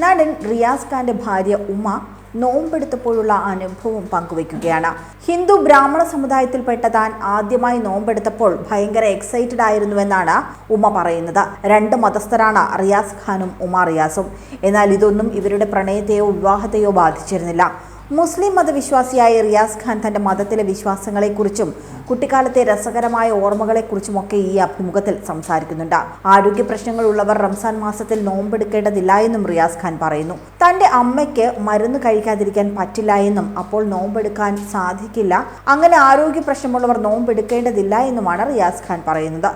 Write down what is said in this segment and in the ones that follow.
നടൻ റിയാസ് ഖാന്റെ ഭാര്യ ഉമ നോമ്പെടുത്തപ്പോഴുള്ള അനുഭവം പങ്കുവയ്ക്കുകയാണ്. ഹിന്ദു ബ്രാഹ്മണ സമുദായത്തിൽപ്പെട്ട താൻ ആദ്യമായി നോമ്പെടുത്തപ്പോൾ ഭയങ്കര എക്സൈറ്റഡ് ആയിരുന്നുവെന്നാണ് ഉമ പറയുന്നത്. രണ്ട് മതസ്ഥരാണ് റിയാസ് ഖാനും ഉമ റിയാസും. എന്നാൽ ഇതൊന്നും ഇവരുടെ പ്രണയത്തെയോ വിവാഹത്തെയോ ബാധിച്ചിരുന്നില്ല. മുസ്ലിം മതവിശ്വാസിയായ റിയാസ് ഖാൻ തന്റെ മതത്തിലെ വിശ്വാസങ്ങളെക്കുറിച്ചും കുട്ടിക്കാലത്തെ രസകരമായ ഓർമ്മകളെക്കുറിച്ചുമൊക്കെ ഈ അഭിമുഖത്തിൽ സംസാരിക്കുന്നുണ്ട്. ആരോഗ്യ പ്രശ്നങ്ങളുള്ളവർ റംസാൻ മാസത്തിൽ നോമ്പെടുക്കേണ്ടതില്ല എന്നും റിയാസ് ഖാൻ പറയുന്നു. തന്റെ അമ്മയ്ക്ക് മരുന്ന് കഴിക്കാതിരിക്കാൻ പറ്റില്ല എന്നും അപ്പോൾ നോമ്പെടുക്കാൻ സാധിക്കില്ല. അങ്ങനെ ആരോഗ്യ പ്രശ്നമുള്ളവർ നോമ്പെടുക്കേണ്ടതില്ല എന്നുമാണ് റിയാസ് ഖാൻ പറയുന്നത്.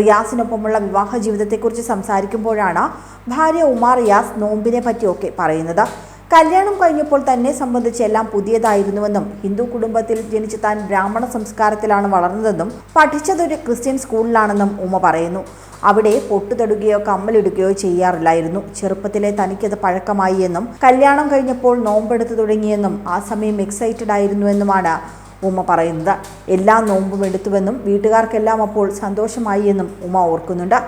റിയാസിനൊപ്പമുള്ള വിവാഹ ജീവിതത്തെക്കുറിച്ച് സംസാരിക്കുമ്പോഴാണ് ഭാര്യ ഉമാ റിയാസ് നോമ്പിനെ പറ്റിയൊക്കെ പറയുന്നത്. കല്യാണം കഴിഞ്ഞപ്പോൾ തന്നെ സംബന്ധിച്ച് എല്ലാം പുതിയതായിരുന്നുവെന്നും ഹിന്ദു കുടുംബത്തിൽ ജനിച്ച് താൻ ബ്രാഹ്മണ സംസ്കാരത്തിലാണ് വളർന്നതെന്നും പഠിച്ചതൊരു ക്രിസ്ത്യൻ സ്കൂളിലാണെന്നും ഉമ പറയുന്നു. അവിടെ പൊട്ടുതൊടുകയോ കമ്മലിടുകയോ ചെയ്യാറില്ലായിരുന്നു. ചെറുപ്പത്തിലെ തനിക്കത് പഴക്കമായി എന്നും കല്യാണം കഴിഞ്ഞപ്പോൾ നോമ്പെടുത്തു തുടങ്ങിയെന്നും ആ സമയം എക്സൈറ്റഡ് ആയിരുന്നുവെന്നുമാണ് ഉമ്മ പറയുന്നത്. എല്ലാ നോമ്പും എടുത്തുവെന്നും വീട്ടുകാർക്കെല്ലാം അപ്പോൾ സന്തോഷമായി എന്നും ഉമ്മ ഓർക്കുന്നുണ്ട്.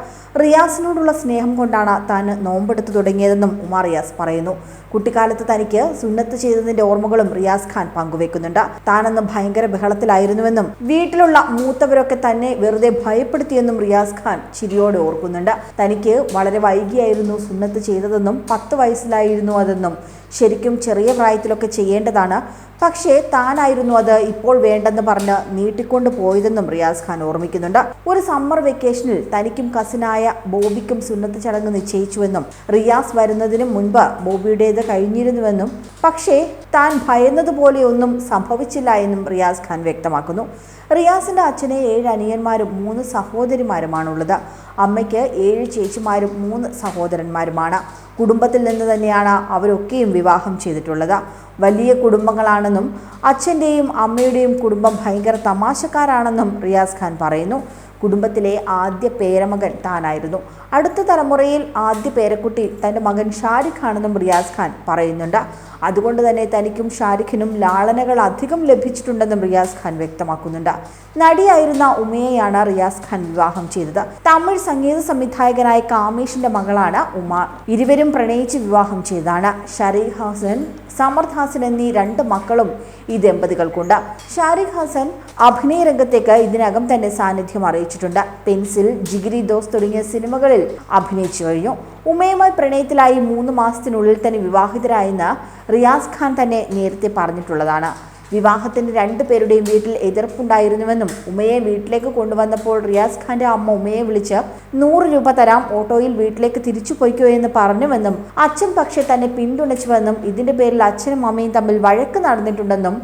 റിയാസിനോടുള്ള സ്നേഹം കൊണ്ടാണ് താൻ നോമ്പെടുത്തു തുടങ്ങിയതെന്നും ഉമ റിയാസ് പറയുന്നു. കുട്ടിക്കാലത്ത് തനിക്ക് സുന്നത്ത് ചെയ്തതിന്റെ ഓർമ്മകളും റിയാസ് ഖാൻ പങ്കുവെക്കുന്നുണ്ട്. താനെന്ന് ഭയങ്കര ബഹളത്തിലായിരുന്നുവെന്നും വീട്ടിലുള്ള മൂത്തവരൊക്കെ തന്നെ വെറുതെ ഭയപ്പെടുത്തിയെന്നും റിയാസ് ഖാൻ ചിരിയോടെ ഓർക്കുന്നുണ്ട്. തനിക്ക് വളരെ വൈകിയായിരുന്നു സുന്നത്ത് ചെയ്തതെന്നും പത്ത് വയസ്സിലായിരുന്നു അതെന്നും ശരിക്കും ചെറിയ പ്രായത്തിലൊക്കെ ചെയ്യേണ്ടതാണ്. പക്ഷേ താനായിരുന്നു അത് ഇപ്പോൾ വേണ്ടെന്ന് പറഞ്ഞ് നീട്ടിക്കൊണ്ട് പോയതെന്നും റിയാസ് ഖാൻ ഓർമ്മിക്കുന്നുണ്ട്. ഒരു സമ്മർ വെക്കേഷനിൽ തനിക്കും കസിനായ ബോബിക്കും സുന്നത്ത് ചടങ്ങ് നിശ്ചയിച്ചുവെന്നും റിയാസ് വരുന്നതിന് മുൻപ് ബോബിയുടേത് കഴിഞ്ഞിരുന്നുവെന്നും പക്ഷേ താൻ ഭയന്നതുപോലെയൊന്നും സംഭവിച്ചില്ല എന്നും റിയാസ് ഖാൻ വ്യക്തമാക്കുന്നു. റിയാസിന്റെ അച്ഛനെ ഏഴ് അനിയന്മാരും മൂന്ന് സഹോദരിമാരുമാണുള്ളത്. അമ്മയ്ക്ക് ഏഴ് ചേച്ചിമാരും മൂന്ന് സഹോദരന്മാരുമാണ്. കുടുംബത്തിൽ നിന്ന് തന്നെയാണ് അവരൊക്കെയും വിവാഹം ചെയ്തിട്ടുള്ളത്. വലിയ കുടുംബങ്ങളാണെന്നും അച്ഛന്റെയും അമ്മയുടെയും കുടുംബം ഭയങ്കര തമാശക്കാരാണെന്നും റിയാസ് ഖാൻ പറയുന്നു. കുടുംബത്തിലെ ആദ്യ പേരമകൻ താനായിരുന്നു. അടുത്ത തലമുറയിൽ ആദ്യ പേരക്കുട്ടി തന്റെ മകൻ ഷാരിഖ് ആണെന്നും റിയാസ് ഖാൻ പറയുന്നുണ്ട്. അതുകൊണ്ട് തന്നെ തനിക്കും ഷാരിഖിനും ലാളനകൾ അധികം ലഭിച്ചിട്ടുണ്ടെന്നും റിയാസ് ഖാൻ വ്യക്തമാക്കുന്നുണ്ട്. നടിയായിരുന്ന ഉമയെയാണ് റിയാസ് ഖാൻ വിവാഹം ചെയ്തത്. തമിഴ് സംഗീത സംവിധായകനായ കാമേഷിന്റെ മകളാണ് ഉമ. ഇരുവരും പ്രണയിച്ച് വിവാഹം ചെയ്തതാണ്. ഷരീഖ് ഹാസൻ സമർത്ഥ് ഹാസൻ എന്നീ രണ്ട് മക്കളും ഈ ദമ്പതികൾക്കുണ്ട്. ഷാരിഖ് ഹാസൻ അഭിനയ രംഗത്തേക്ക് ഇതിനകം തന്നെ സാന്നിധ്യം അറിയിച്ചിട്ടുണ്ട് പെൻസിൽ ജിഗിരി ദോസ് തുടങ്ങിയ സിനിമകളിൽ അഭിനയിച്ചു കഴിഞ്ഞു. ഉമയുമായി പ്രണയത്തിലായി മൂന്ന് മാസത്തിനുള്ളിൽ തന്നെ വിവാഹിതരായെന്ന് റിയാസ് ഖാൻ തന്നെ നേരത്തെ പറഞ്ഞിട്ടുള്ളതാണ്. വിവാഹത്തിന് രണ്ടു പേരുടെയും വീട്ടിൽ എതിർപ്പുണ്ടായിരുന്നുവെന്നും ഉമയെ വീട്ടിലേക്ക് കൊണ്ടുവന്നപ്പോൾ റിയാസ് ഖാന്റെ അമ്മ ഉമയെ വിളിച്ച് നൂറ് രൂപ തരാം ഓട്ടോയിൽ വീട്ടിലേക്ക് തിരിച്ചു പോയിക്കോ എന്ന് പറഞ്ഞുവെന്നും അച്ഛൻ പക്ഷെ തന്നെ പിന്തുണച്ചുവെന്നും ഇതിന്റെ പേരിൽ അച്ഛനും അമ്മയും തമ്മിൽ വഴക്ക് നടന്നിട്ടുണ്ടെന്നും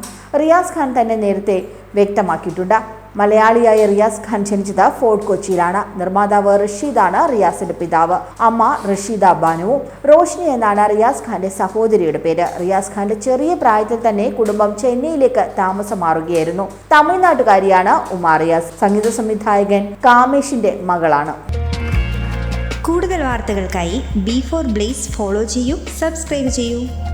റിയാസ് ഖാൻ തന്നെ നേരത്തെ വ്യക്തമാക്കിയിട്ടുണ്ട്. മലയാളിയായ റിയാസ് ഖാൻ ജനിച്ചത് ഫോർട്ട് കൊച്ചിയിലാണ്. നിർമ്മാതാവ് റഷീദാണ് റിയാസിന്റെ പിതാവ്. അമ്മ റഷീദ ബാനുവും റോഷ്നി എന്നാണ് റിയാസ് ഖാന്റെ സഹോദരിയുടെ പേര്. റിയാസ് ഖാന്റെ ചെറിയ പ്രായത്തിൽ തന്നെ കുടുംബം ചെന്നൈയിലേക്ക് താമസം മാറുകയായിരുന്നു തമിഴ്നാട്ടുകാരിയാണ് ഉമാ റിയാസ്. സംഗീത സംവിധായകൻ കാമേഷിന്റെ മകളാണ്. കൂടുതൽ വാർത്തകൾക്കായി ബി ഫോർ ബ്ലേസ് ഫോളോ ചെയ്യൂ സബ്സ്ക്രൈബ് ചെയ്യൂ.